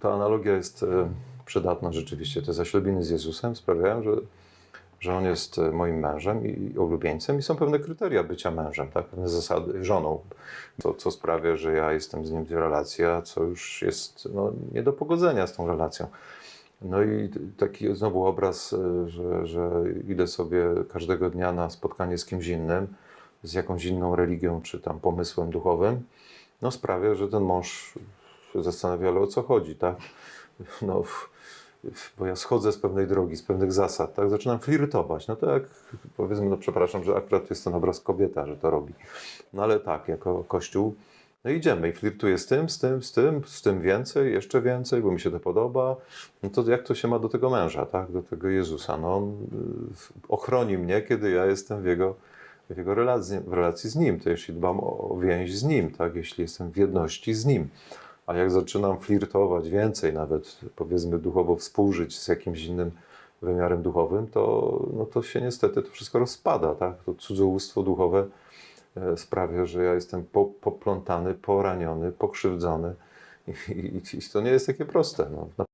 Ta analogia jest e, przydatna rzeczywiście. Te zaślubiny z Jezusem sprawiają, że, że On jest e, moim mężem i ulubieńcem i są pewne kryteria bycia mężem, tak? pewne zasady, żoną, co, co sprawia, że ja jestem z nim w relacji, a co już jest no, nie do pogodzenia z tą relacją. No i taki znowu obraz, e, że, że idę sobie każdego dnia na spotkanie z kimś innym, z jakąś inną religią czy tam pomysłem duchowym, no sprawia, że ten mąż się o co chodzi, tak? No, bo ja schodzę z pewnej drogi, z pewnych zasad, tak? Zaczynam flirtować. No to jak, powiedzmy, no przepraszam, że akurat jest ten obraz kobieta, że to robi. No ale tak, jako kościół, no idziemy i flirtuję z tym, z tym, z tym, z tym więcej, jeszcze więcej, bo mi się to podoba. No to jak to się ma do tego męża, tak? Do tego Jezusa? No on y, ochroni mnie, kiedy ja jestem w jego, w jego relacji, w relacji z Nim. To jeśli dbam o więź z Nim, tak? Jeśli jestem w jedności z Nim. A jak zaczynam flirtować więcej, nawet powiedzmy duchowo współżyć z jakimś innym wymiarem duchowym, to, no to się niestety to wszystko rozpada, tak? To cudzołóstwo duchowe e, sprawia, że ja jestem po, poplątany, poraniony, pokrzywdzony i, i, i to nie jest takie proste. No.